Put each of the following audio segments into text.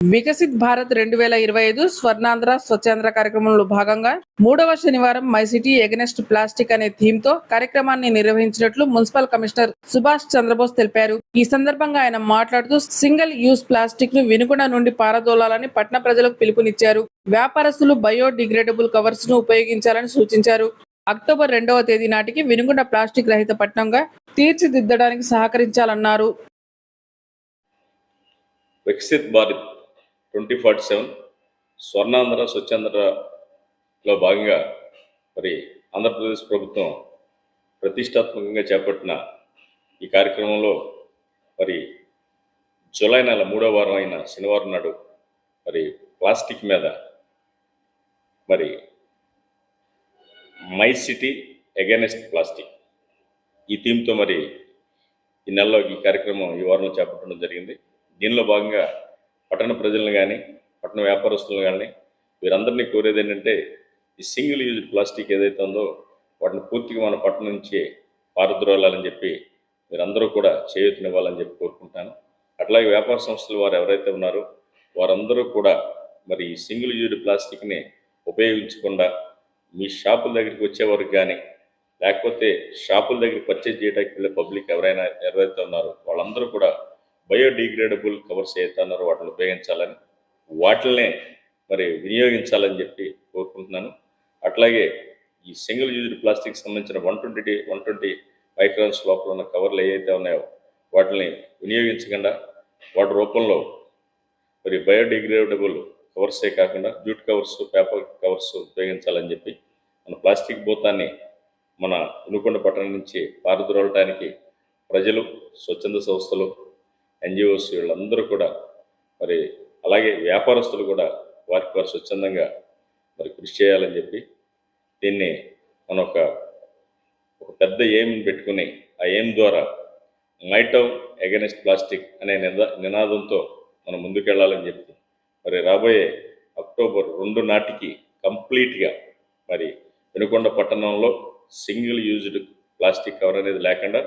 వికసిత్ భారత్ రెండు వేల ఇరవై ఐదు స్వర్ణాంధ్ర స్వచ్ఛాంధ్ర కార్యక్రమంలో భాగంగా మూడవ శనివారం మై సిటీ ఎగనెస్ట్ ప్లాస్టిక్ అనే థీమ్తో కార్యక్రమాన్ని నిర్వహించినట్లు మున్సిపల్ కమిషనర్ సుభాష్ చంద్రబోస్ తెలిపారు. ఈ సందర్భంగా ఆయన మాట్లాడుతూ సింగిల్ యూజ్ ప్లాస్టిక్ను వినుగుణ నుండి పారదోలాలని పట్టణ ప్రజలకు పిలుపునిచ్చారు. వ్యాపారస్తులు బయోడిగ్రేడబుల్ కవర్స్ను ఉపయోగించాలని సూచించారు. అక్టోబర్ రెండవ తేదీ నాటికి వినుగుణ ప్లాస్టిక్ రహిత పట్టణంగా తీర్చిదిద్దడానికి సహకరించాలన్నారు. Viksit Bharat twenty forty seven Swarnandhra స్వచ్ఛాంధ్రలో భాగంగా మరి ఆంధ్రప్రదేశ్ ప్రభుత్వం ప్రతిష్టాత్మకంగా చేపట్టిన ఈ కార్యక్రమంలో మరి జూలై నెల మూడో వారం అయిన శనివారం నాడు మరి ప్లాస్టిక్ మీద మరి మై సిటీ అగెనెస్ట్ ప్లాస్టిక్ ఈ థీమ్తో మరి ఈ నెలలో ఈ కార్యక్రమం ఈ వారంలో చేపట్టడం జరిగింది. దీనిలో భాగంగా పట్టణ ప్రజలను కానీ పట్టణ వ్యాపారస్తులను కానీ వీరందరినీ కోరేది ఏంటంటే ఈ సింగిల్ యూజ్ ప్లాస్టిక్ ఏదైతే ఉందో వాటిని పూర్తిగా మన పట్టణం నుంచి పారద్రోలాలని చెప్పి మీరందరూ కూడా చేయూతనివ్వాలని చెప్పి కోరుకుంటాను. అట్లాగే వ్యాపార సంస్థలు వారు ఎవరైతే ఉన్నారో వారందరూ కూడా మరి ఈ సింగిల్ యూజ్ ప్లాస్టిక్ని ఉపయోగించకుండా మీ షాపుల దగ్గరికి వచ్చేవారికి కానీ లేకపోతే షాపుల దగ్గర పర్చేజ్ చేయడానికి వెళ్ళే పబ్లిక్ ఎవరైనా ఎవరైతే ఉన్నారో వాళ్ళందరూ కూడా బయోడిగ్రేడబుల్ కవర్స్ ఏదైతే ఉన్నారో వాటిని ఉపయోగించాలని వాటినే మరి వినియోగించాలని చెప్పి కోరుకుంటున్నాను. అట్లాగే ఈ సింగిల్ యూజ్డ్ ప్లాస్టిక్ సంబంధించిన one twenty one twenty microns లోపల ఉన్న కవర్లు ఏవైతే ఉన్నాయో వాటిని వినియోగించకుండా వాటి రూపంలో మరి బయోడిగ్రేడబుల్ కవర్సే కాకుండా జూట్ కవర్స్ పేపర్ కవర్స్ ఉపయోగించాలని చెప్పి మన ప్లాస్టిక్ భూతాన్ని మన ఉనుకొండ పట్టణం నుంచి పారద్రోలటానికి ప్రజలు స్వచ్ఛంద సంస్థలు ఎన్జిఓస్ వీళ్ళందరూ కూడా మరి అలాగే వ్యాపారస్తులు కూడా వారికి వారు స్వచ్ఛందంగా మరి కృషి చేయాలని చెప్పి దీన్ని మన ఒక ఒక పెద్ద ఎయిమ్ని పెట్టుకుని ఆ ఎయిమ్ ద్వారా మైటౌ అగెనిస్ట్ ప్లాస్టిక్ అనే నిదా నినాదంతో మనం ముందుకెళ్ళాలని చెప్పి మరి రాబోయే అక్టోబర్ రెండు నాటికి కంప్లీట్గా మరి వెనుకొండ పట్టణంలో సింగిల్ యూజ్డ్ ప్లాస్టిక్ కవర్ అనేది లేకుండా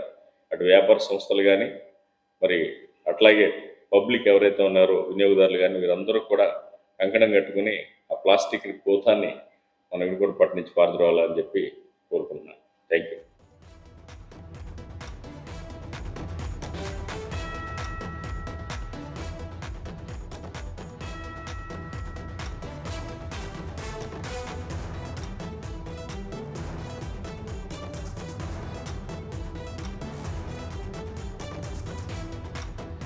అటు వ్యాపార సంస్థలు కానీ మరి అట్లాగే పబ్లిక్ ఎవరైతే ఉన్నారో వినియోగదారులు కానీ వీరందరూ కూడా కంకణం కట్టుకుని ఆ ప్లాస్టిక్ కోతాన్ని మనం కూడా పట్టణం నుంచి పారద్రోవాలని చెప్పి కోరుకుంటున్నాను.